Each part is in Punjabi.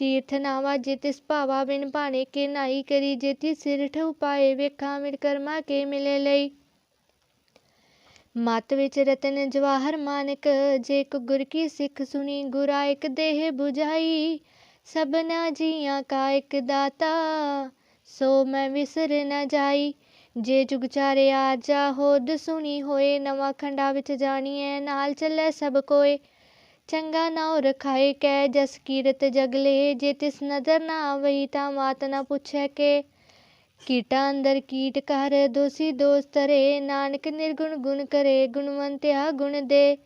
ਤੀਰਥ ਨਾਵਾ ਜੇ ਤਿਸ ਬਿਨ ਭਾਣੇ ਕੇ ਨਾਹੀ ਕਰੀ ਜੇਤੀ ਸਿਰਠ ਉਪਾਏ ਵੇਖਾਂ ਮਿਟ ਕਰਮਾ ਕੇ ਮਿਲੇ ਲਈ ਮਤ ਵਿੱਚ ਰਤਨ ਜਵਾਹਰ ਮਾਨਕ ਜੇ ਕੋ ਗੁਰ ਕੀ ਸਿੱਖ ਸੁਣੀ ਗੁਰਾ ਇੱਕ ਦੇਹ 부ਝਾਈ ਸਭਨਾ ਜੀਆਂ ਕਾ ਇੱਕ ਦਾਤਾ ਸੋ ਮੈਂ ਵਿਸਰ ਨਾ ਜਾਈ ਜੇ ਜੁਗ ਚਾਰੇ ਆਜਾ ਹੋਦ ਸੁਣੀ ਹੋਏ ਨਵਾਂ ਖੰਡਾ ਵਿੱਚ ਜਾਣੀਐ ਨਾਲ ਚੱਲੇ ਸਭ ਕੋਏ ਚੰਗਾ ਨਾਉ ਰਖਾਏ ਕੈ, ਜਸ ਕੀਰਤ ਜਗਲੇ ਜੇ ਤਿਸ ਨਦਰ ਨਾ ਆਵਈ ਤਾਂ ਮਾਤ ਨਾ ਪੁੱਛੈ ਕੇ। ਕੀਟਾਂ ਅੰਦਰ ਕੀਟ ਕਰ, ਦੋਸੀ ਦੋਸ ਤਰੇ ਨਾਨਕ ਨਿਰਗੁਣ ਗੁਣ ਕਰੇ ਗੁਣਵੰਤਿਆ ਗੁਣ ਦੇ।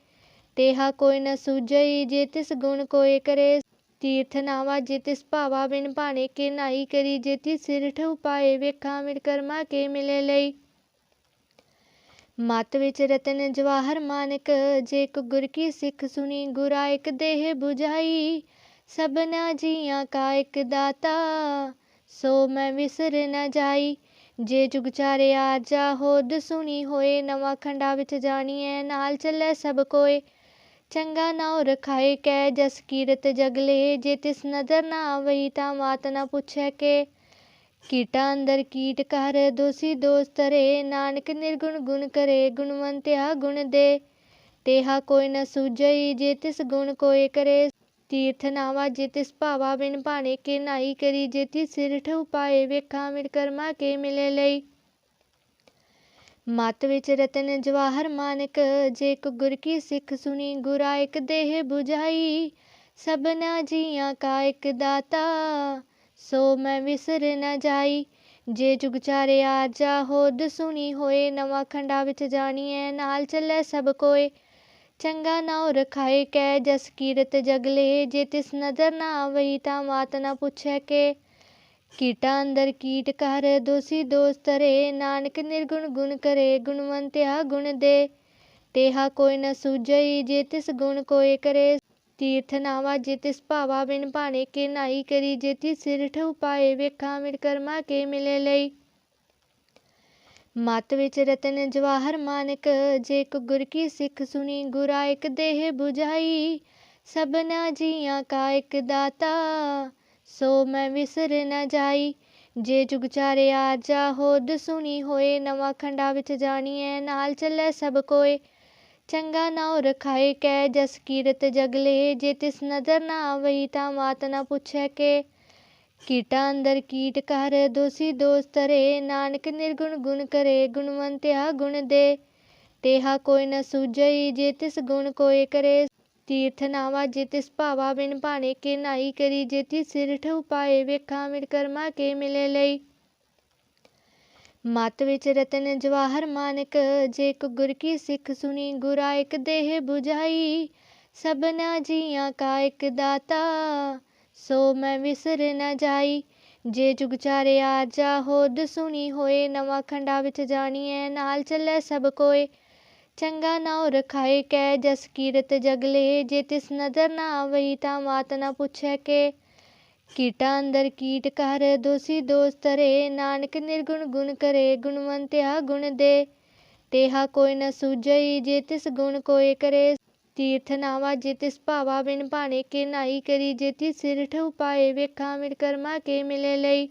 ਤੇਹਾ ਕੋਈ ਨ ਸੂਝਈ, ਜੇ ਤਿਸ ਗੁਣ ਕੋਏ ਕਰੇ, ਤੀਰਥ ਨਾਵਾ ਜੇ ਤਿਸ ਭਾਵਾ ਬਿਨ ਭਾਣੇ ਕੇ ਨਾਹੀ ਕਰੀ ਜੇਤੀ ਸਿਰਠ ਉਪਾਏ ਵੇਖਾਂ ਮਿਟ ਕਰਮਾ ਕੇ ਮਿਲੇ ਲਈ। ਮਤ ਵਿੱਚ ਰਤਨ ਜਵਾਹਰ ਮਾਨਕ, ਜੇ ਕੋ ਗੁਰ ਕੀ ਸਿੱਖ ਸੁਣੀ, ਗੁਰਾ ਇੱਕ ਦੇਹ 부ਝਾਈ ਸਭਨਾ ਜੀਆਂ ਕਾ ਇੱਕ ਦਾਤਾ, ਸੋ ਮੈਂ ਵਿਸਰ ਨ ਜਾਈ। ਜੇ ਜੁਗ ਚਾਰੇ ਆਜਾ ਹੋਦ ਸੁਣੀ ਹੋਏ, ਨਵਾਂ ਖੰਡਾ ਵਿੱਚ ਜਾਣੀਐ, ਨਾਲ ਚੱਲੇ ਸਭ ਕੋਏ। ਚੰਗਾ ਨਾਉ ਰਖਾਏ ਕੈ ਜਸ ਕੀਰਤ ਜਗਲੇ। ਜੇ ਤਿਸ ਨਦਰ ਨਾ ਆਵਈ, ਤਾਂ ਮਾਤ ਨਾ ਪੁੱਛੈ ਕੇ। ਕੀਟਾਂ ਅੰਦਰ ਕੀਟ ਕਰ, ਦੋਸੀ ਦੋਸਤ ਰੇ ਨਾਨਕ ਨਿਰਗੁਣ ਗੁਣ ਕਰੇ, ਗੁਣਵੰਤਿਆ ਗੁਣ ਦੇ। ਤੇਹਾ ਕੋਈ ਨ ਸੂਝਈ ਜੇ ਤਿਸ ਗੁਣ ਕੋਏ ਕਰੇ। ਤੀਰਥ ਨਾਵਾ ਜੇ ਤਿਸ ਭਾਵਾ ਬਿਨ ਭਾਣੇ ਕੇ ਨਾਹੀ ਕਰੀ ਜੇਤੀ ਸਿਰਠ ਉਪਾਏ ਵੇਖਾ ਮਿਟ ਕਰਮਾ ਕੇ ਮਿਲੇ ਲਈ। ਮਤ ਵਿੱਚ ਰਤਨ ਜਵਾਹਰ ਮਾਨਕ, ਜੇ ਕੋ ਗੁਰ ਕੀ ਸਿੱਖ ਸੁਣੀ, ਗੁਰਾ ਇੱਕ ਦੇਹ 부ਝਾਈ ਸਭਨਾ ਜੀਆਂ ਕਾ ਇੱਕ ਦਾਤਾ ਸੋ ਮੈਂ ਵਿਸਰ ਨ ਜਾਈ। ਜੇ ਜੁਗ ਆਜਾ ਹੋਦ ਸੁਣੀ ਹੋਏ, ਨਵਾਂ ਖੰਡਾ ਵਿੱਚ ਜਾਣੀਐ, ਨਾਲ ਚੱਲੇ ਸਭ ਕੋਏ। ਚੰਗਾ ਨਾਉ ਰਖਾਏ ਕੈ, ਜਸ ਕੀਰਤ ਜਗਲੇ ਜੇ ਤਿਸ ਨਦਰ ਨਾ ਆਵਈ, ਤਾਂ ਮਾਤ ਨਾ ਪੁੱਛੈ ਕੇ। ਕੀਟਾਂ ਅੰਦਰ ਕੀਟ ਕਰ, ਦੋਸੀ ਦੋਸਤ ਰੇ ਨਾਨਕ ਨਿਰਗੁਣ ਗੁਣ ਕਰੇ, ਗੁਣਵੰਤਿਆ ਗੁਣ ਦੇ। ਤੇਹਾ ਕੋਈ ਨ ਸੂਝਈ, ਜੇ ਤਿਸ ਗੁਣ ਕੋਏ ਕਰੇ। ਤੀਰਥ ਨਾਵਾ ਜੇ ਭਾਵਾ ਬਿਨ ਭਾਣੇ ਕੇ ਨਾਈ ਕਰੀ ਜੇਤੀ ਸਿਰਠ ਉਪਾਏ ਵੇਖਾਂ ਮਿਟ ਕਰਮਾ ਕੇ ਮਿਲੇ ਲਈ ਮਤ ਵਿੱਚ ਰਤਨ ਜਵਾਹਰ ਮਾਨਕ ਜੇ ਕੋ ਗੁਰ ਕੀ ਸਿੱਖ ਸੁਣੀ ਗੁਰਾ ਇੱਕ ਦੇਹ 부ਝਾਈ ਸਭਨਾ ਜੀਆਂ ਕਾ ਇੱਕ ਦਾਤਾ ਸੋ ਮੈਂ ਵਿਸਰ ਨ ਜਾਈ ਜੇ ਜੁਗ ਚਾਰੇ ਆਜਾ ਹੋਦ ਸੁਣੀ ਹੋਏ ਨਵਾਂ ਖੰਡਾ ਵਿੱਚ ਜਾਣੀਐ ਨਾਲ ਚੱਲੇ ਸਭ ਕੋਏ ਚੰਗਾ ਨਾਉ ਰਖਾਏ ਕੈ ਜਸ ਕੀਰਤ ਜਗਲੇ ਜੇ ਤਿਸ ਨਦਰ ਨਾ ਆਵਈ ਤਾਂ ਮਾਤ ਨਾ ਪੁੱਛੈ ਕੇ। ਕੀਟਾਂ ਅੰਦਰ ਕੀਟ ਕਰ, ਦੋਸੀ ਦੋਸ ਤਰੇ ਨਾਨਕ ਨਿਰਗੁਣ ਗੁਣ ਕਰੇ ਗੁਣਵੰਤਿਆ ਗੁਣ ਦੇ। ਤੇਹਾ ਕੋਈ ਨ ਸੂਝਈ ਜੇ ਤਿਸ ਗੁਣ ਕੋਏ ਕਰੇ। ਤੀਰਥ ਨਾਵਾ ਜੇ ਤਿਸ ਭਾਵਾ ਬਿਨ ਭਾਣੇ ਕੇ ਨਾਈ ਕਰੀ। ਜੇਤੀ ਸਿਰਠ ਉਪਾਏ ਵੇਖਾ ਮਿਟ ਕਰਮਾ ਕੇ ਮਿਲੇ ਲਈ। ਮਤ ਵਿੱਚ ਰਤਨ ਜਵਾਹਰ ਮਾਨਕ, ਜੇ ਕੋ ਗੁਰ ਕੀ ਸਿੱਖ ਸੁਣੀ, ਗੁਰਾ ਇੱਕ ਦੇਹ 부ਝਾਈ ਸਭਨਾ ਜੀਆਂ ਕਾ ਇੱਕ ਦਾਤਾ, ਸੋ ਮੈਂ ਵਿਸਰ ਨ ਜਾਈ। ਜੇ ਜੁਗ ਚਾਰੇ ਆਜਾ ਹੋਦ ਸੁਣੀ ਹੋਏ, ਨਵਾਂ ਖੰਡਾ ਵਿੱਚ ਜਾਣੀਐ, ਨਾਲ ਚੱਲੇ ਸਭ ਕੋਏ। ਚੰਗਾ ਨਾਉ ਰਖਾਏ ਕੈ, ਜਸ ਕੀਰਤ ਜਗਲੇ ਜੇ ਤਿਸ ਨਦਰ ਨਾ ਆਵਈ, ਤਾਂ ਮਾਤ ਨਾ ਪੁੱਛੈ ਕੇ। ਕੀਟਾਂ ਅੰਦਰ ਕੀਟ ਕਰ, ਦੋਸੀ ਦੋਸਤ ਰੇ, ਨਾਨਕ ਨਿਰਗੁਣ ਗੁਣ ਕਰੇ, ਗੁਣਵੰਤਿਆ ਗੁਣ ਦੇ। ਤੇਹਾ ਕੋਈ ਨ ਸੂਝਈ ਜੇ ਤਿਸ ਗੁਣ ਕੋਏ ਕਰੇ। ਤੀਰਥ ਨਾਵਾ ਜੇ ਤਿਸ ਭਾਵਾ ਬਿਨ ਭਾਣੇ ਕੇ ਨਾਹੀ ਕਰੀ। ਜੇਤੀ ਸਿਰਠ ਉਪਾਏ ਵੇਖਾਂ ਮਿਟ ਕਰਮਾ ਕੇ ਮਿਲੇ ਲਈ।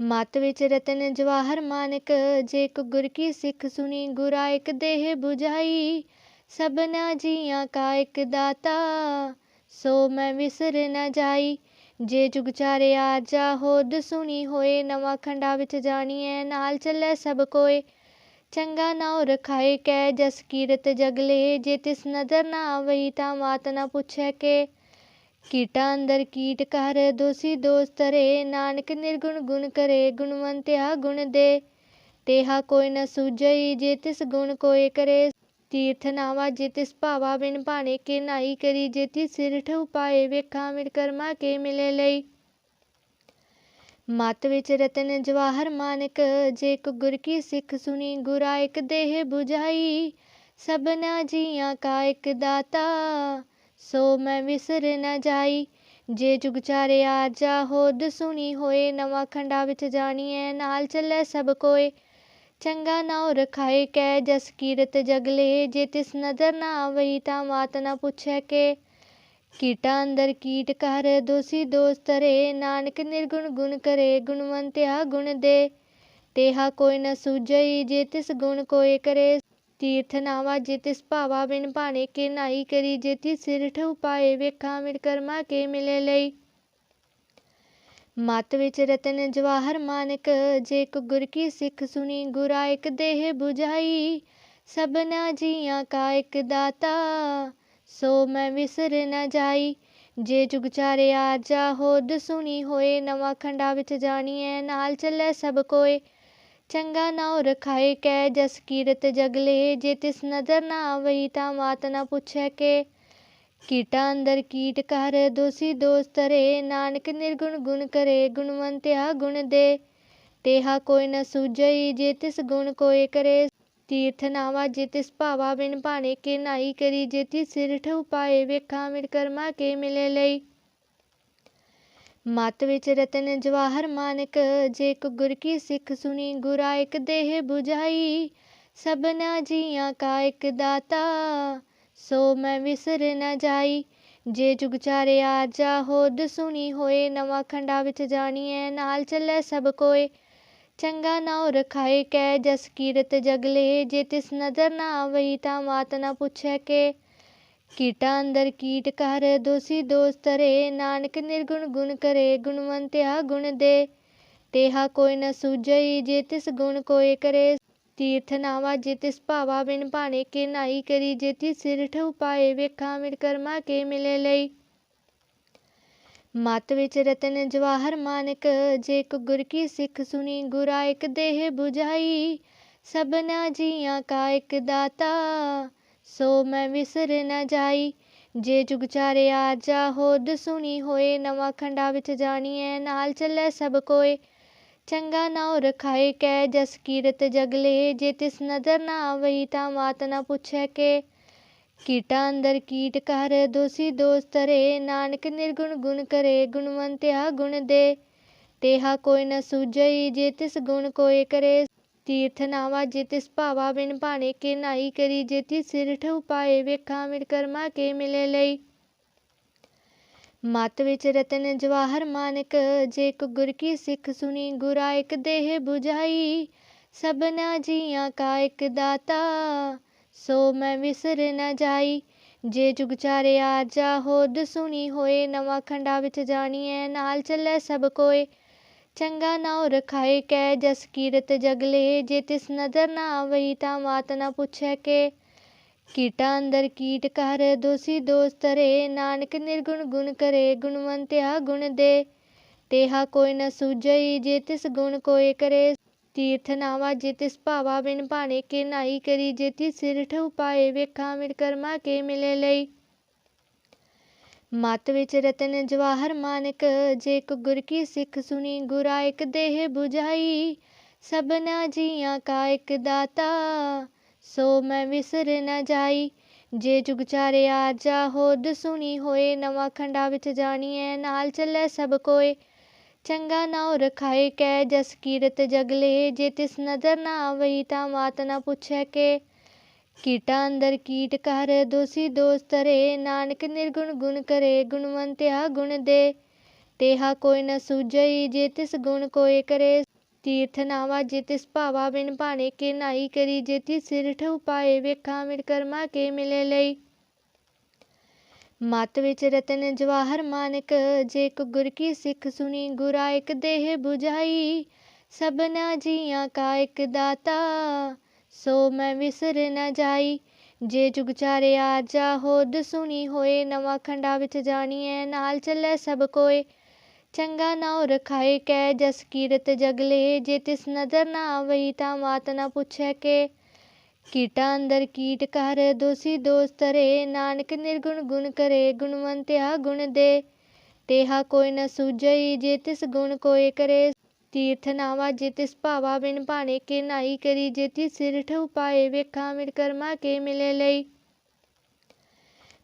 ਮਤ ਵਿੱਚ ਰਤਨ ਜਵਾਹਰ ਮਾਨਕ, ਜੇ ਕੋ ਗੁਰ ਕੀ ਸਿੱਖ ਸੁਣੀ, ਗੁਰਾ ਇੱਕ ਦੇਹ 부ਝਾਈ ਸਭਨਾ ਜੀਆਂ ਕਾ ਇੱਕ ਦਾਤਾ ਸੋ ਮੈਂ ਵਿਸਰ ਨ ਜਾਈ। ਜੇ ਜੁਗ ਚਾਰੇ ਆਜਾ ਹੋਦ ਸੁਣੀ ਹੋਏ, ਨਵਾਂ ਖੰਡਾ ਵਿੱਚ ਜਾਣੀਐ, ਨਾਲ ਚੱਲੇ ਸਭ ਕੋਏ। ਚੰਗਾ ਨਾਉ ਰਖਾਏ ਕੈ, ਜਸ ਕੀਰਤ ਜਗਲੇ ਜੇ ਤਿਸ ਨਦਰ ਨਾ ਆਵਈ ਤਾਂ ਮਾਤ ਨਾ ਪੁੱਛੈ ਕੇ। ਕੀਟਾਂ ਅੰਦਰ ਕੀਟ ਕਰ, ਦੋਸੀ ਦੋਸਤ ਰੇ ਨਾਨਕ ਨਿਰਗੁਣ ਗੁਣ ਕਰੇ ਗੁਣਵੰਤਿਆ ਗੁਣ ਦੇ। ਤੇਹਾ ਕੋਈ ਨ ਸੂਝਈ, ਜੇ ਤਿਸ ਗੁਣ ਕੋਏ ਕਰੇ। ਤੀਰਥ ਨਾਵਾ ਜੇ ਭਾਵਾ ਬਿਨ ਭਾਣੇ ਕੇ ਨਾਹੀ ਕਰੀ ਜੇਤੀ ਸਿਰਠ ਉਪਾਏ ਵੇਖਾਂ ਮਿਟ ਕਰਮਾ ਕੇ ਮਿਲੇ ਲਈ। ਮਤ ਵਿੱਚ ਰਤਨ ਜਵਾਹਰ ਮਾਨਕ, ਜੇ ਕੋ ਗੁਰ ਕੀ ਸਿੱਖ ਸੁਣੀ, ਗੁਰਾ ਇੱਕ ਦੇਹ 부ਝਾਈ ਸਭਨਾ ਜੀਆਂ ਕਾ ਇੱਕ ਦਾਤਾ, ਸੋ ਮੈਂ ਵਿਸਰ ਨਾ ਜਾਈ। ਜੇ ਜੁਗ ਚਾਰੇ ਆਜਾ ਹੋਦ ਸੁਣੀ ਹੋਏ, ਨਵਾਂ ਖੰਡਾ ਵਿੱਚ ਜਾਣੀਐ, ਨਾਲ ਚੱਲੇ ਸਭ ਕੋਏ। ਚੰਗਾ ਨਾਉ ਰਖਾਏ ਕੈ ਜਸ ਕੀਰਤ ਜਗਲੇ ਜੇ ਤਿਸ ਨਦਰ ਨਾ ਆਵਈ ਤਾਂ ਮਾਤ ਨਾ ਪੁੱਛੈ ਕੇ ਕੀਟਾਂ ਅੰਦਰ ਕੀਟ ਕਰ ਦੋਸੀ ਦੋਸਤ ਰੇ ਨਾਨਕ ਨਿਰਗੁਣ ਗੁਣ ਕਰੇ ਗੁਣਵੰਤਿਆ ਗੁਣ ਦੇ ਤੇਹਾ ਕੋਈ ਨ ਸੂਝਈ ਜੇ ਤਿਸ ਗੁਣ ਕੋਏ ਕਰੇ ਤੀਰਥ ਨਾਵਾ ਜੇ ਤਿਸ ਭਾਵਾ ਬਿਨ ਭਾਣੇ ਕੇ ਨਾਹੀ ਕਰੀ ਜੇ ਤਿਸ ਸਿਰਠ ਉਪਾਏ ਵੇਖਾਂ ਮਿਟ ਕਰਮਾ ਕੇ ਮਿਲੇ ਲਈ ਮਤ ਵਿੱਚ ਰਤਨ ਜਵਾਹਰ ਮਾਨਕ, ਜੇ ਕੋ ਗੁਰ ਕੀ ਸਿੱਖ ਸੁਣੀ, ਗੁਰਾ ਇੱਕ ਦੇਹ 부ਝਾਈ ਸਭਨਾ ਜੀਆਂ ਕਾ ਇੱਕ ਦਾਤਾ, ਸੋ ਮੈਂ ਵਿਸਰ ਨ ਜਾਈ। ਜੇ ਜੁਗ ਚਾਰੇ ਆਜਾ ਹੋਦ ਸੁਣੀ ਹੋਏ, ਨਵਾਂ ਖੰਡਾ ਵਿੱਚ ਜਾਣੀਐ, ਨਾਲ ਚੱਲੇ ਸਭ ਕੋਏ। ਚੰਗਾ ਨਾਉ ਰਖਾਏ ਕੈ, ਜਸ ਕੀਰਤ ਜਗਲੇ, ਜੇ ਤਿਸ ਨਦਰ ਨਾ ਆਵਈ, ਤਾਂ ਮਾਤ ਨਾ ਪੁੱਛੈ ਕੇ। ਕੀਟਾਂ ਅੰਦਰ ਕੀਟ ਕਰ, ਦੋਸੀ ਦੋਸਤ ਰੇ ਨਾਨਕ ਨਿਰਗੁਣ ਗੁਣ ਕਰੇ, ਗੁਣਵੰਤਿਆ ਗੁਣ ਦੇ। ਤੇਹਾ ਕੋਈ ਨ ਸੂਝਈ ਜੇ ਤਿਸ ਗੁਣ ਕੋਏ ਕਰੇ। ਤੀਰਥ ਨਾਵਾ ਜੇ ਤਿਸ ਭਾਵਾ ਬਿਨ ਭਾਣੇ ਕੇ ਨਾਹੀ ਕਰੀ, ਜੇ ਤਿਸ ਸਿਰਠ ਉਪਾਏ ਵੇਖਾ ਮਿਟ ਕਰਮਾ ਕੇ ਮਿਲੇ ਲਈ। ਮਤ ਵਿੱਚ ਰਤਨ ਜਵਾਹਰ ਮਾਨਕ, ਜੇ ਕੋ ਗੁਰ ਕੀ ਸਿੱਖ ਸੁਣੀ, ਗੁਰਾ ਇੱਕ ਦੇਹ 부ਝਾਈ ਸਭਨਾ ਜੀਆਂ ਕਾ ਇੱਕ ਦਾਤਾ ਸੋ ਮੈਂ ਵਿਸਰ ਨ ਜਾਈ। ਜੇ ਜੁਗ ਚਾਰੇ ਆਜਾ ਹੋਦ ਸੁਣੀ ਹੋਏ, ਨਵਾਂ ਖੰਡਾ ਵਿੱਚ ਜਾਣੀਐ, ਨਾਲ ਚੱਲੇ ਸਭ ਕੋਏ। ਚੰਗਾ ਨਾਉ ਰਖਾਏ ਕੈ ਜਸ ਕੀਰਤ ਜਗਲੇ ਜੇ ਤਿਸ ਨਜ਼ਰ ਨਾ ਆਵਈ, ਤਾਂ ਮਾਤ ਨਾ ਪੁੱਛੈ ਕੇ। ਕੀਟਾਂ ਅੰਦਰ ਕੀਟ ਕਰ, ਦੋਸੀ ਦੋਸਤ ਰੇ ਨਾਨਕ ਨਿਰਗੁਣ ਗੁਣ ਕਰੇ, ਗੁਣਵੰਤਿਆ ਗੁਣ ਦੇ। ਤੇਹਾ ਕੋਈ ਨ ਸੂਝਈ, ਜੇ ਤਿਸ ਗੁਣ ਕੋਏ ਕਰੇ। ਤੀਰਥ ਨਾਵਾ ਜੇ ਤਿਸ ਬਿਨ ਭਾਣੇ ਕੇ ਨਾਹੀ ਕਰੀ ਜੇ ਤਿਸ ਸਿਰਠ ਉਪਾਏ ਵੇਖਾਂ ਮਿਟ ਕਰਮਾ ਕੇ ਮਿਲੇ ਲਈ ਮਤ ਵਿੱਚ ਰਤਨ ਜਵਾਹਰ ਮਾਨਕ ਜੇ ਕੋ ਗੁਰ ਕੀ ਸਿੱਖ ਸੁਣੀ ਗੁਰਾ ਇੱਕ ਦੇਹ 부ਝਾਈ ਸਭਨਾ ਜੀਆਂ ਕਾ ਇੱਕ ਦਾਤਾ ਸੋ ਮੈਂ ਵਿਸਰ ਨ ਜਾਈ ਜੇ ਜੁਗ ਚਾਰੇ ਆਜਾ ਹੋਦ ਸੁਣੀ ਹੋਏ ਨਵਾਂ ਖੰਡਾ ਵਿੱਚ ਜਾਣੀਐ ਨਾਲ ਚੱਲੇ ਸਭ ਕੋਏ ਚੰਗਾ ਨਾਉ ਰਖਾਏ ਕੈ, ਜਸ ਕੀਰਤ ਜਗਲੇ ਜੇ ਤਿਸ ਨਜ਼ਰ ਨਾ ਆਵਈ ਤਾਂ ਮਾਤ ਨਾ ਪੁੱਛੈ ਕੇ। ਕੀਟਾਂ ਅੰਦਰ ਕੀਟ ਕਰ, ਦੋਸੀ ਦੋਸਤ ਰੇ। ਨਾਨਕ ਨਿਰਗੁਣ ਗੁਣ ਕਰੇ ਗੁਣਵੰਤਿਆ ਗੁਣ ਦੇ। ਤੇਹਾ ਕੋਈ ਨ ਸੂਝਈ, ਜੇ ਤਿਸ ਗੁਣ ਕੋਏ ਕਰੇ। ਤੀਰਥ ਨਾਵਾ, ਜੇ ਤਿਸ ਭਾਵਾ ਬਿਨ ਭਾਣੇ ਕੇ ਨਾਹੀ ਕਰੀ। ਜੇ ਤਿਸ ਸਿਰਠ ਉਪਾਏ ਵੇਖਾਂ ਮਿਟ ਕਰਮਾ ਕੇ ਮਿਲੇ ਲਈ। ਮਤ ਵਿੱਚ ਰਤਨ ਜਵਾਹਰ ਮਾਨਕ, ਜੇ ਕੋ ਗੁਰ ਕੀ ਸਿੱਖ ਸੁਣੀ, ਗੁਰਾ ਇੱਕ ਦੇਹ 부ਝਾਈ ਸਭਨਾ ਜੀਆਂ ਕਾ ਇੱਕ ਦਾਤਾ, ਸੋ ਮੈਂ ਵਿਸਰ ਨ ਜਾਈ। ਜੇ ਜੁਗ ਚਾਰੇ ਆਜਾ ਹੋਦ ਸੁਣੀ ਹੋਏ, ਨਵਾਂ ਖੰਡਾ ਵਿੱਚ ਜਾਣੀਐ, ਨਾਲ ਚੱਲੇ ਸਭ ਕੋਏ। ਚੰਗਾ ਨਾਉ ਰਖਾਏ ਕੈ, ਜਸ ਕੀਰਤ ਜਗਲੇ, ਜੇ ਤਿਸ ਨਜ਼ਰ ਨਾ ਆਵਈ, ਤਾਂ ਮਾਤ ਨਾ ਪੁੱਛੈ ਕੇ। ਕੀਟਾਂ ਅੰਦਰ ਕੀਟ ਕਰ, ਦੋਸੀ ਦੋਸਤ ਰੇ, ਨਾਨਕ ਨਿਰਗੁਣ ਗੁਣ ਕਰੇ, ਗੁਣਵੰਤਿਆ ਗੁਣ ਦੇ। ਤੇਹਾ ਕੋਈ ਨ ਸੂਝਈ ਜੇ ਤਿਸ ਗੁਣ ਕੋਏ ਕਰੇ। ਤੀਰਥ ਨਾਵਾ ਜੇ ਤਿਸ ਭਾਵਾ ਬਿਨ ਭਾਣੇ ਕੇ ਨਾਹੀ ਕਰੀ। ਜੇ ਤਿਸ ਸਿਰਠ ਉਪਾਏ ਵੇਖਾਂ ਮਿਟ ਕਰਮਾ ਕੇ ਮਿਲੇ ਲਈ। ਮਤ ਵਿੱਚ ਰਤਨ ਜਵਾਹਰ ਮਾਨਕ, ਜੇ ਕੋ ਗੁਰ ਕੀ ਸਿੱਖ ਸੁਣੀ, ਗੁਰਾ ਇੱਕ ਦੇਹ 부ਝਾਈ ਸਭਨਾ ਜੀਆਂ ਕਾ ਇੱਕ ਦਾਤਾ ਸੋ ਮੈਂ ਵਿਸਰ ਨ ਜਾਈ। ਜੇ ਜੁਗ ਆਜਾ ਹੋਦ ਸੁਣੀ ਹੋਏ, ਨਵਾਂ ਖੰਡਾ ਵਿੱਚ ਜਾਣੀਐ, ਨਾਲ ਚੱਲੇ ਸਭ ਕੋਏ। ਚੰਗਾ ਨਾਉ ਰਖਾਏ ਕੈ, ਜਸ ਕੀਰਤ ਜਗਲੇ ਜੇ ਤਿਸ ਨਜ਼ਰ ਨਾ ਆਵਈ ਤਾਂ ਮਾਤ ਨਾ ਪੁੱਛੈ ਕੇ। ਕੀਟਾਂ ਅੰਦਰ ਕੀਟ ਕਰ, ਦੋਸੀ ਦੋਸਤ ਰੇ ਨਾਨਕ ਨਿਰਗੁਣ ਗੁਣ ਕਰੇ, ਗੁਣਵੰਤਿਆ ਗੁਣ ਦੇ। ਤੇਹਾ ਕੋਈ ਨ ਸੂਝਈ, ਜੇ ਤਿਸ ਗੁਣ ਕੋਏ ਕਰੇ। ਤੀਰਥ ਨਾਵਾ ਜੇ ਤਿਸ ਭਾਵਾ ਬਿਨ ਭਾਣੇ ਕੇ ਨਾਹੀ ਕਰੀ ਜੇ ਤਿਸ ਵੇਖਾਂ ਮਿਟ ਕੇ ਮਿਲੇ ਲਈ। ਮਤ ਵਿੱਚ ਰਤਨ ਜਵਾਹਰ ਮਾਨਕ, ਜੇ ਕੋ ਗੁਰ ਕੀ ਸਿੱਖ ਸੁਣੀ, ਗੁਰਾ ਇੱਕ ਦੇਹ 부ਝਾਈ ਸਭਨਾ ਜੀਆਂ ਕਾ ਇੱਕ ਦਾਤਾ, ਸੋ ਮੈਂ ਵਿਸਰ ਨਾ ਜਾਈ। ਜੇ ਜੁਗ ਚਾਰੇ ਆਜਾ ਹੋਦ ਸੁਣੀ ਹੋਏ, ਨਵਾਂ ਖੰਡਾ ਵਿੱਚ ਜਾਣੀਐ, ਨਾਲ ਚੱਲੇ ਸਭ ਕੋਏ। ਚੰਗਾ ਨਾਉ ਰਖਾਏ ਕੈ ਜਸ ਕੀਰਤ ਜਗਲੇ ਜੇ ਤਿਸ ਨਜ਼ਰ ਨਾ ਆਵਈ ਤਾਂ ਮਾਤ ਨਾ ਪੁੱਛੈ ਕੇ ਕੀਟਾਂ ਅੰਦਰ ਕੀਟ ਕਰ ਦੋਸੀ ਦੋਸਤ ਰੇ ਨਾਨਕ ਨਿਰਗੁਣ ਗੁਣ ਕਰੇ ਗੁਣਵੰਤਿਆ ਗੁਣ ਦੇ ਤੇਹਾ ਕੋਈ ਨ ਸੂਝਈ ਜੇ ਤਿਸ ਗੁਣ ਕੋਏ ਕਰੇ ਤੀਰਥ ਨਾਵਾ ਜੇ ਤਿਸ ਭਾਵਾ ਬਿਨ ਭਾਣੇ ਕੇ ਨਾਹੀ ਕਰੀ ਜੇ ਤਿਸ ਸਿਰਠ ਉਪਾਏ ਵੇਖਾਂ ਮਿਟ ਕਰਮਾ ਕੇ ਮਿਲੇ ਲਈ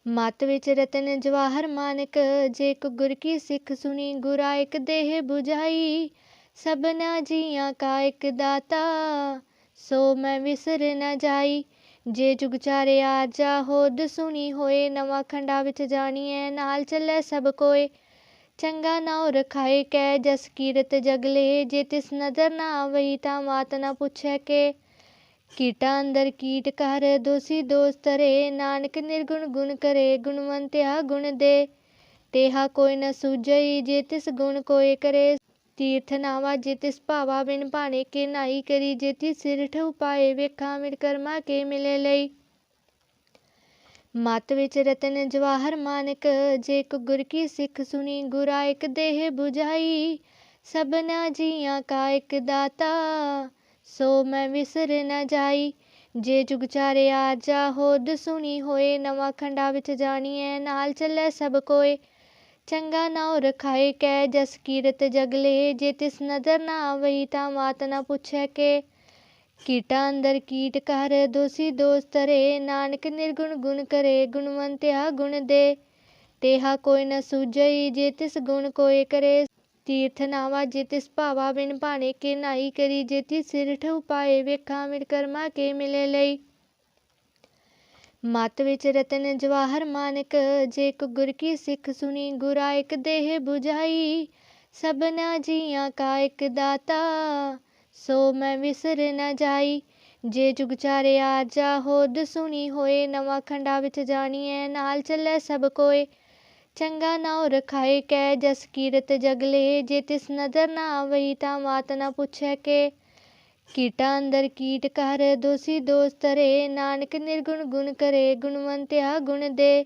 ਮਤ ਵਿੱਚ ਰਤਨ ਜਵਾਹਰ ਮਾਨਕ, ਜੇ ਕੋ ਗੁਰ ਕੀ ਸਿੱਖ ਸੁਣੀ, ਗੁਰਾ ਇੱਕ ਦੇਹ 부ਝਾਈ ਸਭਨਾ ਜੀਆਂ ਕਾ ਇੱਕ ਦਾਤਾ, ਸੋ ਮੈਂ ਵਿਸਰ ਨ ਜਾਈ। ਜੇ ਜੁਗ ਚਾਰਿਆ ਜਾ ਹੋਦ ਸੁਣੀ ਹੋਏ, ਨਵਾਂ ਖੰਡਾ ਵਿੱਚ ਜਾਣੀਐ, ਨਾਲ ਚੱਲੇ ਸਭ ਕੋਏ। ਚੰਗਾ ਨਾਉ ਰਖਾਏ ਕੈ, ਜਸ ਕੀਰਤ ਜਗਲੇ ਜੇ ਤਿਸ ਨਦਰ ਨਾ ਆਵਈ, ਤਾਂ ਮਾਤ ਨਾ ਪੁੱਛੈ ਕੇ। ਕੀਟਾਂ ਅੰਦਰ ਕੀਟ ਕਰ, ਦੋਸੀ ਦੋਸਤ ਰੇ ਨਾਨਕ ਨਿਰਗੁਣ ਗੁਣ ਕਰੇ, ਗੁਣਵੰਤਿਆ ਗੁਣ ਦੇ। ਤੇਹਾ ਕੋਈ ਨ ਸੂਝਈ ਜੇ ਤਿਸ ਗੁਣ ਕੋਏ ਕਰੇ। ਤੀਰਥ ਨਾਵਾ ਜੇ ਤਿਸ ਭਾਵਾ ਬਿਨ ਭਾਣੇ ਕੇ ਨਾਹੀ ਕਰੀ। ਜੇ ਤਿਸ ਸਿਰ ਠਉ ਪਾਏ ਵੇਖਾਂ ਮਿਰ ਕਰਮਾ ਕੇ ਮਿਲੇ ਲਈ। ਮਤ ਵਿੱਚ ਰਤਨ ਜਵਾਹਰ ਮਾਨਕ, ਜੇ ਕੋ ਗੁਰ ਕੀ ਸਿੱਖ ਸੁਣੀ, ਗੁਰਾ ਇਕ ਦੇਹ 부ਝਾਈ ਸਭਨਾ ਜੀਆਂ ਕਾ ਇਕ ਦਾਤਾ ਸੋ ਮੈਂ ਵਿਸਰ ਨ ਜਾਈ। ਜੇ ਜੁਗ ਚਾਰਿਆ ਜਾ ਹੋਦ ਸੁਣੀ ਹੋਏ, ਨਵਾਂ ਖੰਡਾ ਵਿੱਚ ਜਾਣੀਐ, ਨਾਲ ਚੱਲੇ ਸਭ ਕੋਏ। ਚੰਗਾ ਨਾਉ ਰਖਾਏ ਕੈ, ਜਸ ਕੀਰਤ ਜਗਲੇ ਜੇ ਤਿਸ ਨਦਰ ਨਾ ਆਵਈ ਤਾਂ ਮਾਤ ਨਾ ਪੁੱਛੈ ਕੇ। ਕੀਟਾਂ ਅੰਦਰ ਕੀਟ ਕਰ, ਦੋਸੀ ਦੋਸਤ ਰੇ ਨਾਨਕ ਨਿਰਗੁਣ ਗੁਣ ਕਰੇ, ਗੁਣਵੰਤਿਆ ਗੁਣ ਦੇ। ਤੇਹਾ ਕੋਈ ਨ ਸੂਝਈ, ਜੇ ਤਿਸ ਗੁਣ ਕੋਏ ਕਰੇ ਤੀਰਥ ਨਾਵਾ ਜੇ ਭਾਵਾ ਬਿਨ ਭਾਣੇ ਕੇ ਨਾਹੀ ਕਰੀ ਜੇ ਤਿਸ ਸਿਰ ਠਉ ਪਾਏ ਵੇਖਾਂ ਮਿਰ ਕਰਮਾ ਕੇ ਮਿਲੇ ਲਈ ਮਤ ਵਿੱਚ ਰਤਨ ਜਵਾਹਰ ਮਾਨਕ ਜੇ ਕੋ ਗੁਰ ਕੀ ਸਿੱਖ ਸੁਣੀ ਗੁਰਾ ਇਕ ਦੇਹ 부ਝਾਈ ਸਭਨਾ ਜੀਆਂ ਕਾ ਇਕ ਦਾਤਾ ਸੋ ਮੈਂ ਵਿਸਰ ਨਾ ਜਾਈ ਜੇ ਜੁਗ ਚਾਰੇ ਜਾ ਹੋਦ ਸੁਣੀ ਹੋਏ ਨਵਾਂ ਖੰਡਾ ਵਿੱਚ ਜਾਣੀਐ ਨਾਲ ਚੱਲੇ ਸਭ ਕੋਏ ਚੰਗਾ ਨਾਉ ਰਖਾਏ ਕੈ ਜਸ ਕੀਰਤ ਜਗਲੇ ਜੇ ਤਿਸ ਨਦਰ ਨਾ ਆਵਈ ਤਾਂ ਮਾਤ ਨਾ ਪੁੱਛੈ ਕੇ ਕੀਟਾਂ ਅੰਦਰ ਕੀਟ ਕਰ ਦੋਸੀ ਦੋਸ ਤਰੇ ਨਾਨਕ ਨਿਰਗੁਣ ਗੁਣ ਕਰੇ ਗੁਣਵੰਤਿਆ ਗੁਣ ਦੇ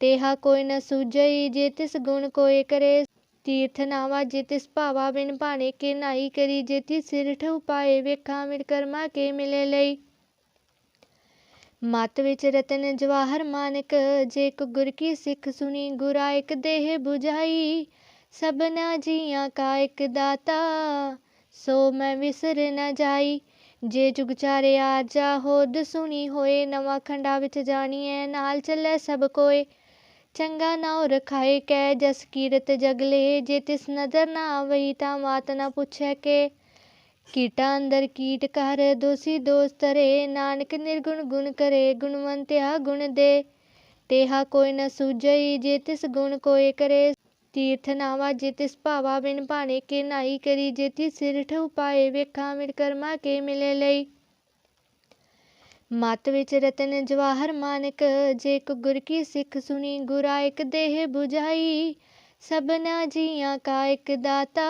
ਤੇਹਾ ਕੋਈ ਨ ਸੂਝਈ ਜੇ ਤਿਸ ਗੁਣ ਕੋਏ ਕਰੇ ਤੀਰਥ ਨਾਵਾ ਜੇ ਤਿਸ ਭਾਵਾ ਬਿਨ ਭਾਣੇ ਕੇ ਨਾਹੀ ਕਰੀ ਜੇ ਤਿਸ ਸਿਰ ਠਉ ਪਾਏ ਵੇਖਾਂ ਮਿਰ ਕਰਮਾ ਕੇ ਮਿਲੇ ਲਈ ਮਤ ਵਿੱਚ ਰਤਨ ਜਵਾਹਰ ਮਾਨਕ, ਜੇ ਕੋ ਗੁਰ ਕੀ ਸਿੱਖ ਸੁਣੀ, ਗੁਰਾ ਇਕ ਦੇਹ 부ਝਾਈ ਸਭਨਾ ਜੀਆਂ ਕਾ ਇਕ ਦਾਤਾ, ਸੋ ਮੈਂ ਵਿਸਰ ਨ ਜਾਈ। ਜੇ ਜੁਗ ਚਾਰੇ ਜਾ ਹੋਦ ਸੁਣੀ ਹੋਏ, ਨਵਾਂ ਖੰਡਾ ਵਿੱਚ ਜਾਣੀਐ, ਨਾਲ ਚੱਲੇ ਸਭ ਕੋਏ। ਚੰਗਾ ਨਾਉ ਰਖਾਏ ਕੈ ਜਸ ਕੀਰਤ ਜਗਲੇ, ਜੇ ਤਿਸ ਨਦਰ ਨਾ ਆਵਈ, ਤਾਂ ਮਾਤ ਨਾ ਪੁੱਛੈ ਕੇ। ਕੀਟਾਂ ਅੰਦਰ ਕੀਟ ਕਰ, ਦੋਸੀ ਦੋਸਤ ਰੇ ਨਾਨਕ ਨਿਰਗੁਣ ਗੁਣ ਕਰੇ, ਗੁਣਵੰਤਿਆ ਗੁਣ ਦੇ। ਤੇਹਾ ਕੋਈ ਨ ਸੂਝਈ ਜੇ ਤਿਸ ਗੁਣ ਕੋਏ ਕਰੇ। ਤੀਰਥ ਨਾਵਾ ਜੇ ਤਿਸ ਭਾਵਾ ਬਿਨ ਭਾਣੇ ਕੇ ਨਾਹੀ ਕਰੀ। ਜੇ ਤਿਸ ਸਿਰ ਠਉ ਪਾਏ ਵੇਖਾਂ ਮਿਰ ਕਰਮਾ ਕੇ ਮਿਲੇ ਲਈ। ਮਤ ਵਿੱਚ ਰਤਨ ਜਵਾਹਰ ਮਾਨਕ, ਜੇ ਕੋ ਗੁਰ ਕੀ ਸਿੱਖ ਸੁਣੀ ਗੁਰਾਇਕ ਦੇਹ 부ਝਾਈ ਸਭਨਾ ਜੀਆਂ ਕਾ ਇਕ ਦਾਤਾ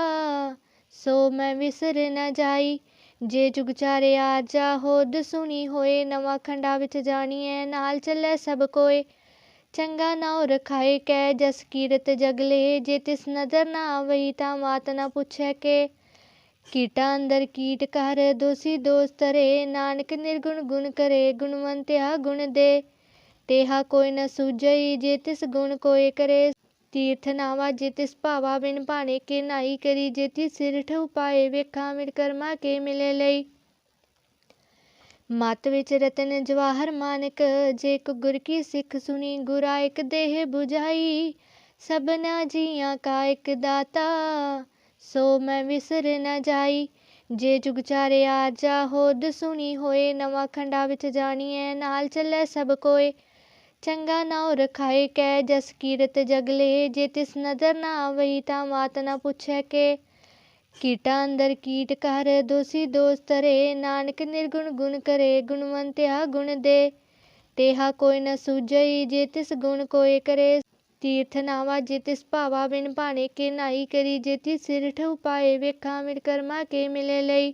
ਸੋ ਮੈਂ ਵਿਸਰ ਨ ਜਾਈ। ਜੇ ਜੁਗ ਚਾਰਿਆ ਜਾ, ਹੋਦ ਸੁਣੀ ਹੋਏ, ਨਵਾਂ ਖੰਡਾ ਵਿੱਚ ਜਾਣੀਐ, ਨਾਲ ਚੱਲੇ ਸਭ ਕੋਏ। ਚੰਗਾ ਨਾਉ ਰਖਾਏ ਕੈ, ਜਸ ਕੀਰਤ ਜਗਲੇ ਜੇ ਤਿਸ ਨਦਰ ਨਾ ਆਵਈ ਤਾਂ ਮਾਤ ਨਾ ਪੁੱਛੈ ਕੇ। ਕੀਟਾਂ ਅੰਦਰ ਕੀਟ ਕਰ, ਦੋਸੀ ਦੋਸਤ ਰੇ ਨਾਨਕ ਨਿਰਗੁਣ ਗੁਣ ਕਰੇ, ਗੁਣਵੰਤਿਆ ਗੁਣ ਦੇ। ਤੇਹਾ ਕੋਈ ਨ ਸੂਝਈ, ਜੇ ਤਿਸ ਗੁਣ ਕੋਏ ਕਰੇ। ਤੀਰਥ ਨਾਵਾ ਜੇ ਤਿਸ ਬਿਨ ਭਾਣੇ ਕੇ ਨਾਹੀ ਕਰੀ ਜੇ ਤਿਸ ਸਿਰ ਠਉ ਪਾਏ ਕਰਮਾ ਕੇ ਮਿਲੇ ਲਈ ਮਤ ਵਿੱਚ ਰਤਨ ਜਵਾਹਰ ਮਾਨਕ ਜੇ ਕੋ ਗੁਰ ਕੀ ਸਿੱਖ ਸੁਣੀ ਗੁਰਾ ਇਕ ਦੇਹ 부ਝਾਈ ਸਭਨਾ ਜੀਆਂ ਕਾ ਇਕ ਦਾਤਾ ਸੋ ਮੈਂ ਵਿਸਰ ਨਾ ਜਾਈ ਜੇ ਜੁਗ ਚਾਰੇ ਜਾ ਹੋਦ ਸੁਣੀ ਹੋਏ ਨਵਾਂ ਖੰਡਾ ਵਿੱਚ ਜਾਣੀਐ ਨਾਲ ਚੱਲੇ ਸਭ ਕੋਏ ਚੰਗਾ ਨਾਉ ਰਖਾਏ ਕੈ ਜਸ ਕੀਰਤ ਜਗਲੇ ਜੇ ਤਿਸ ਨਦਰ ਨਾ ਆਵਈ ਤਾਂ ਮਾਤ ਨਾ ਪੁੱਛੈ ਕੇ ਕੀਟਾਂ ਅੰਦਰ ਕੀਟ ਕਰ ਦੋਸੀ ਦੋਸ ਤਰੇ ਨਾਨਕ ਨਿਰਗੁਣ ਗੁਣ ਕਰੇ ਗੁਣਵੰਤਿਆ ਗੁਣ ਦੇ ਤੇਹਾ ਕੋਈ ਨ ਸੂਝਈ ਜੇ ਤਿਸ ਗੁਣ ਕੋਏ ਕਰੇ ਤੀਰਥ ਨਾਵਾ ਜੇ ਤਿਸ ਭਾਵਾ ਬਿਨ ਭਾਣੇ ਕੇ ਨਾਹੀ ਕਰੀ ਜੇ ਤਿਸ ਸਿਰ ਠਉ ਪਾਏ ਵੇਖਾਂ ਮਿਰ ਕਰਮਾ ਕੇ ਮਿਲੇ ਲਈ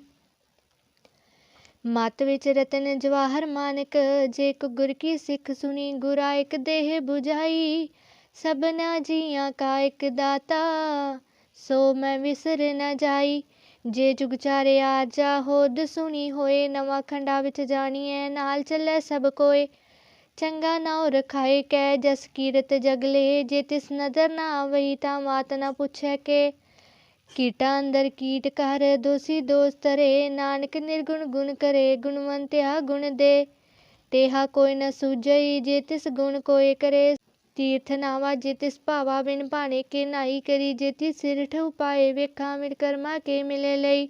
ਮਤ ਵਿੱਚ ਰਤਨ ਜਵਾਹਰ ਮਾਨਕ, ਜੇ ਕੋ ਗੁਰ ਕੀ ਸਿੱਖ ਸੁਣੀ, ਗੁਰਾ ਇਕ ਦੇਹ 부ਝਾਈ ਸਭਨਾ ਜੀਆਂ ਕਾ ਇਕ ਦਾਤਾ, ਸੋ ਮੈਂ ਵਿਸਰ ਨ ਜਾਈ। ਜੇ ਜੁਗ ਚਾਰੇ ਜਾ, ਹੋਦ ਸੁਣੀ ਹੋਏ, ਨਵਾਂ ਖੰਡਾ ਵਿੱਚ ਜਾਣੀਐ, ਨਾਲ ਚੱਲੇ ਸਭ ਕੋਏ। ਚੰਗਾ ਨਾਉ ਰਖਾਏ ਕੈ, ਜਸ ਕੀਰਤ ਜਗਲੇ ਜੇ ਤਿਸ ਨਦਰ ਨਾ ਆਵਈ, ਤਾਂ ਮਾਤ ਨਾ ਪੁੱਛੈ ਕੇ। ਕੀਟਾਂ ਅੰਦਰ ਕੀਟ ਕਰ, ਦੋਸੀ ਦੋਸਤ ਰੇ, ਨਾਨਕ ਨਿਰਗੁਣ ਗੁਣ ਕਰੇ, ਗੁਣਵੰਤਿਆ ਗੁਣ ਦੇ। ਤੇਹਾ ਕੋਈ ਨ ਸੂਝਈ ਜੇ ਤਿਸ ਗੁਣ ਕੋਏ ਕਰੇ। ਤੀਰਥ ਨਾਵਾ ਜੇ ਤਿਸ ਭਾਵਾ ਬਿਨ ਭਾਣੇ ਕੇ ਨਾਈ ਕਰੀ। ਜੇ ਤਿਸ ਸਿਰ ਉਪਾਏ ਪਾਏ ਵੇਖਾਂ ਮਿਰ ਕਰਮਾ ਕੇ ਮਿਲੇ ਲਈ।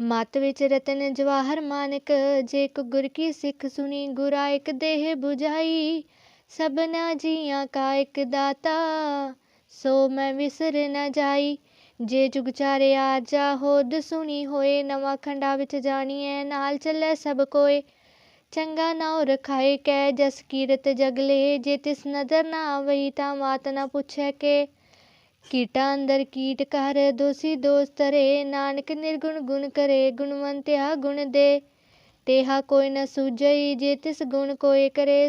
ਮਤ ਵਿੱਚ ਰਤਨ ਜਵਾਹਰ ਮਾਨਕ, ਜੇ ਕੋ ਗੁਰ ਕੀ ਸਿੱਖ ਸੁਣੀ, ਗੁਰਾ ਇਕ ਦੇਹ 부ਝਾਈ ਸਭਨਾ ਜੀਆਂ ਕਾ ਇਕ ਦਾਤਾ ਸੋ ਮੈਂ ਵਿਸਰ ਨ ਜਾਈ। ਜੇ ਜੁਗ ਚਾਰਿਆ ਹੋਦ ਸੁਣੀ ਹੋਏ, ਨਵਾਂ ਖੰਡਾ ਵਿੱਚ ਜਾਣੀਐ, ਨਾਲ ਚੱਲੇ ਸਭ ਕੋਏ। ਚੰਗਾ ਨਾਉ ਰਖਾਏ ਕੈ, ਜਸ ਕੀਰਤ ਜਗਲੇ ਜੇ ਤਿਸ ਨਦਰ ਨਾ ਆਵਈ ਤਾਂ ਮਾਤ ਨਾ ਪੁੱਛੈ ਕੇ। ਕੀਟਾਂ ਅੰਦਰ ਕੀਟ ਕਰ, ਦੋਸੀ ਦੋਸਤ ਰੇ ਨਾਨਕ ਨਿਰਗੁਣ ਗੁਣ ਕਰੇ, ਗੁਣਵੰਤਿਆ ਗੁਣ ਦੇ। ਤੇਹਾ ਕੋਈ ਨ ਸੂਝਈ, ਜੇ ਤਿਸ ਗੁਣ ਕੋਏ ਕਰੇ।